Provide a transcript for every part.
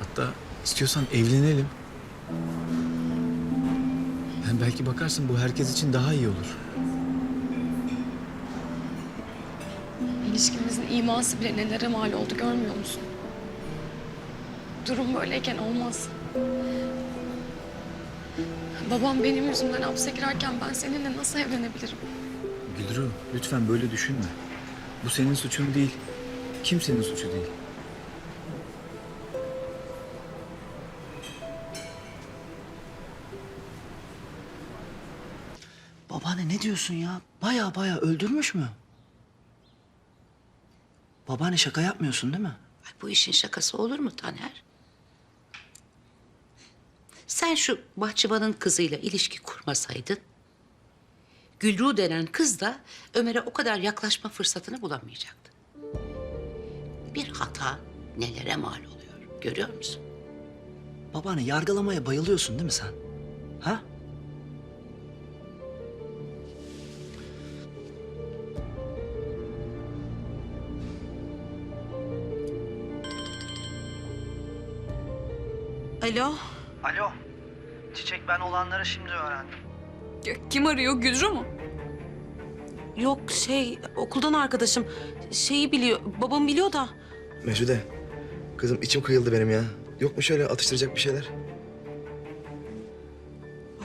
Hatta istiyorsan evlenelim. Hem belki bakarsın bu herkes için daha iyi olur. İlişkimizin iması bile nelere mal oldu görmüyor musun? Durum böyleyken olmaz. Babam benim yüzümden hapse girerken ben seninle nasıl evlenebilirim? Gülru lütfen böyle düşünme. Bu senin suçun değil. Kimsenin suçu değil. Ne diyorsun ya? Baya baya öldürmüş mü? Babaanne şaka yapmıyorsun değil mi? Ay, bu işin şakası olur mu Taner? Sen şu bahçıvanın kızıyla ilişki kurmasaydın... Gülru denen kız da Ömer'e o kadar yaklaşma fırsatını bulamayacaktı. Bir hata nelere mal oluyor görüyor musun? Babaanne yargılamaya bayılıyorsun değil mi sen? Ha? Alo. Alo. Çiçek ben olanları şimdi öğrendim. Kim arıyor? Gülru mu? Yok şey okuldan arkadaşım. Şeyi biliyor. Babam biliyor da. Mesude, kızım içim kıyıldı benim ya. Yok mu şöyle atıştıracak bir şeyler?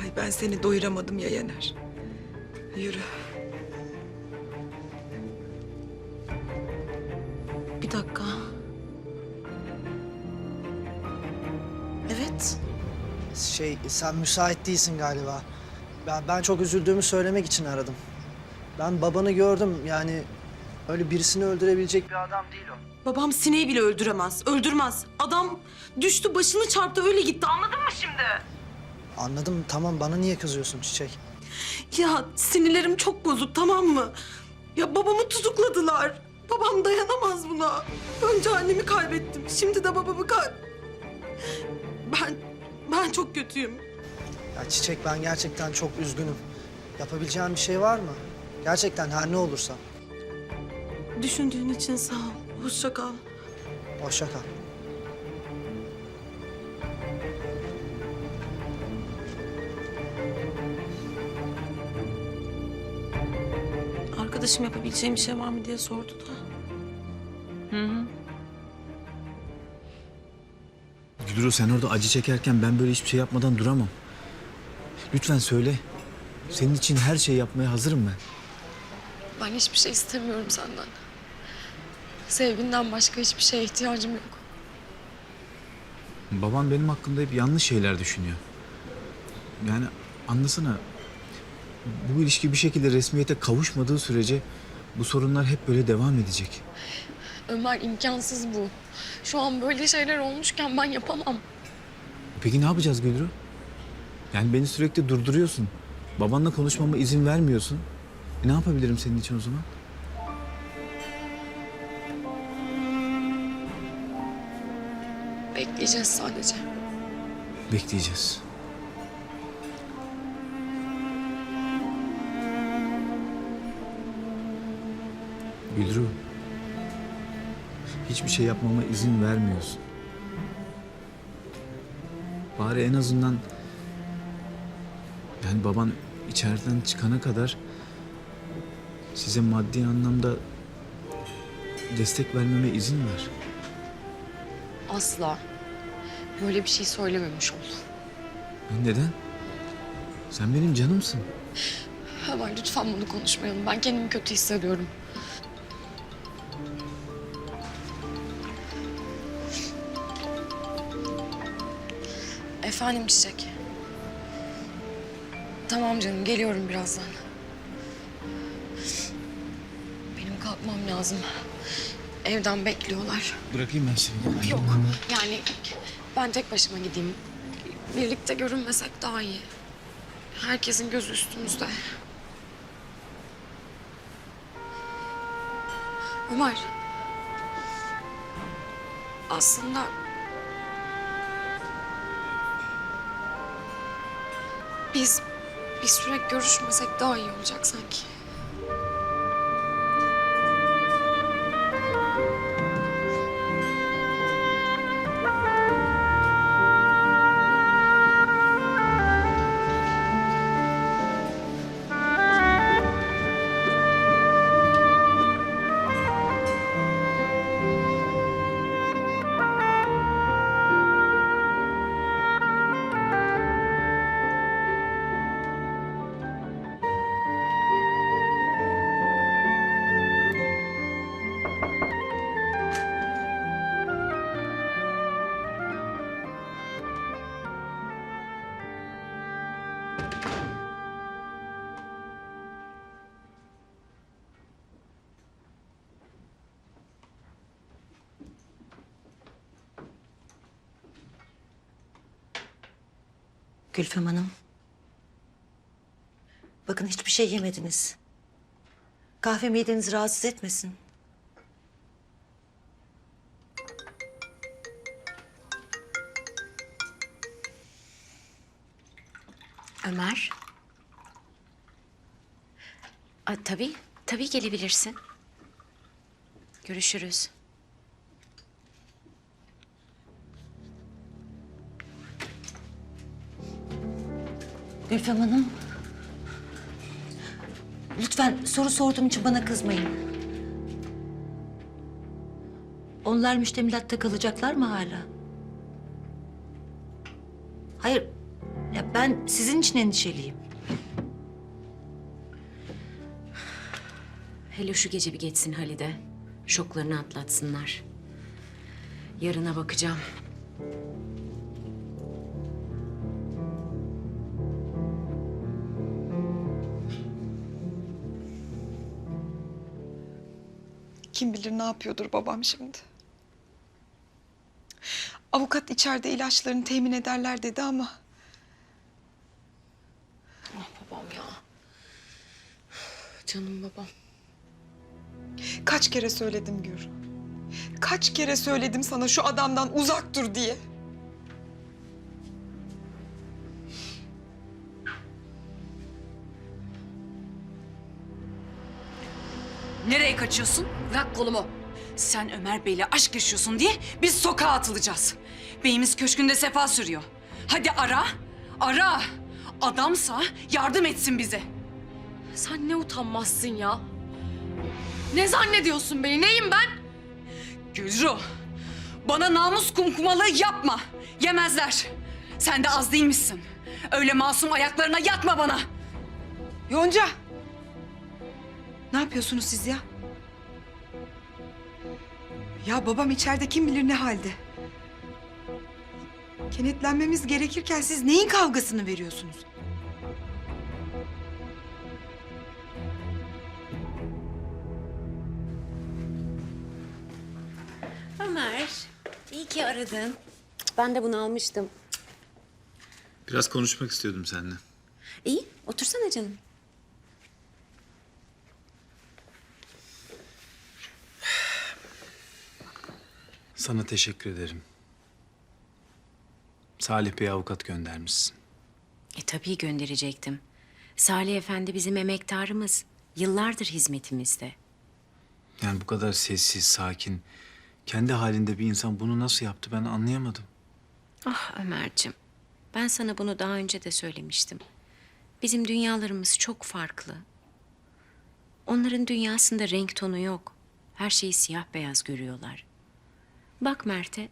Ay ben seni doyuramadım ya Yener. Yürü. Şey sen müsait değilsin galiba. Ben, ben çok üzüldüğümü söylemek için aradım. Ben babanı gördüm yani öyle birisini öldürebilecek bir adam değil o. Babam sineği bile öldüremez. Öldürmez. Adam düştü başını çarptı öyle gitti. Anladın mı şimdi? Anladım tamam bana niye kızıyorsun Çiçek? Ya sinirlerim çok bozuk tamam mı? Ya babamı tutukladılar. Babam dayanamaz buna. Önce annemi kaybettim. Şimdi de babamı kay... Ben, ben çok kötüyüm. Ya Çiçek ben gerçekten çok üzgünüm. Yapabileceğim bir şey var mı? Gerçekten her ne olursa. Düşündüğün için sağ ol. Hoşça kal. Hoşça kal. Arkadaşım yapabileceğim bir şey var mı diye sordu da. Gülru sen orada acı çekerken ben böyle hiçbir şey yapmadan duramam. Lütfen söyle. Senin için her şeyi yapmaya hazırım ben. Ben hiçbir şey istemiyorum senden. Sevginden başka hiçbir şeye ihtiyacım yok. Babam benim hakkında hep yanlış şeyler düşünüyor. Yani anlasana. Bu ilişki bir şekilde resmiyete kavuşmadığı sürece bu sorunlar hep böyle devam edecek. Ömer imkansız bu. Şu an böyle şeyler olmuşken ben yapamam. Peki ne yapacağız Gülru? Yani beni sürekli durduruyorsun. Babanla konuşmama izin vermiyorsun. E ne yapabilirim senin için o zaman? Bekleyeceğiz sadece. Bekleyeceğiz. Gülru. Hiçbir şey yapmama izin vermiyorsun. Bari en azından... Yani baban içeriden çıkana kadar... Size maddi anlamda destek vermeme izin ver. Asla. Böyle bir şey söylememiş ol. Neden? Sen benim canımsın. Ömer lütfen bunu konuşmayalım. Ben kendimi kötü hissediyorum. Efendim Çiçek. Tamam canım geliyorum birazdan. Benim kalkmam lazım. Evden bekliyorlar. Bırakayım ben seni. Yok yani ben tek başıma gideyim. Birlikte görünmesek daha iyi. Herkesin gözü üstümüzde. Ömer. Aslında... Biz bir süre görüşmesek daha iyi olacak sanki. Gülfem Hanım. Bakın hiçbir şey yemediniz. Kahve midenizi rahatsız etmesin. Ömer. Aa, tabii, tabii gelebilirsin. Görüşürüz. Gülfem Hanım. Lütfen soru sorduğum için bana kızmayın. Onlar müştemilatta kalacaklar mı hala? Hayır. Ya ben sizin için endişeliyim. Hele şu gece bir geçsin Halide. Şoklarını atlatsınlar. Yarına bakacağım. Kim bilir ne yapıyordur babam şimdi. Avukat içeride ilaçlarını temin ederler dedi ama Babam ya. Canım babam. kaç kere söyledim Gür. Kaç kere söyledim sana şu adamdan uzak dur diye. Nereye kaçıyorsun? Bırak kolumu. Sen Ömer Bey'le aşk yaşıyorsun diye biz sokağa atılacağız. Beyimiz köşkünde sefa sürüyor. Hadi ara, ara. Adamsa yardım etsin bize. Sen ne utanmazsın ya. Ne zannediyorsun beni? Neyim ben? Gülru, bana namus kumkumalığı yapma. Yemezler. Sen de az değil misin? Öyle masum ayaklarına yatma bana. Yonca. Ne yapıyorsunuz siz ya? Ya babam içeride kim bilir ne halde. Kenetlenmemiz gerekirken siz neyin kavgasını veriyorsunuz? Ömer, iyi ki aradın. Ben de bunu almıştım. Biraz konuşmak istiyordum seninle. İyi, otursana canım. Sana teşekkür ederim. Salih Bey avukat göndermişsin. E tabii gönderecektim. Salih Efendi bizim emektarımız. Yıllardır hizmetimizde. Yani bu kadar sessiz, sakin, kendi halinde bir insan bunu nasıl yaptı ben anlayamadım. Ah Ömerciğim, ben sana bunu daha önce de söylemiştim. Bizim dünyalarımız çok farklı. Onların dünyasında renk tonu yok. Her şeyi siyah beyaz görüyorlar. Bak Mert'e.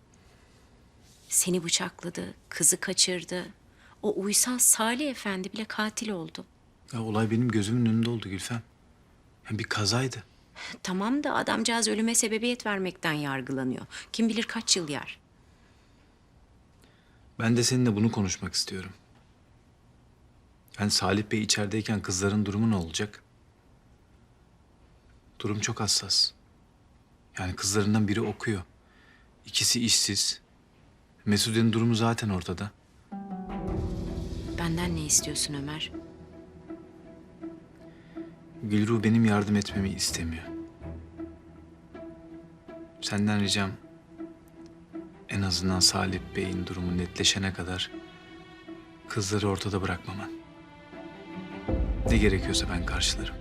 Seni bıçakladı, kızı kaçırdı. O uysal Salih Efendi bile katil oldu. Ya olay benim gözümün önünde oldu Gülfem. Yani bir kazaydı. Tamam da adamcağız ölüme sebebiyet vermekten yargılanıyor. Kim bilir kaç yıl yer. Ben de seninle bunu konuşmak istiyorum. Yani Salih Bey içerideyken kızların durumu ne olacak? Durum çok hassas. Yani kızlarından biri okuyor. İkisi işsiz. Mesude'nin durumu zaten ortada. Benden ne istiyorsun Ömer? Gülru benim yardım etmemi istemiyor. Senden ricam en azından Salih Bey'in durumu netleşene kadar kızları ortada bırakmaman. Ne gerekiyorsa ben karşılarım.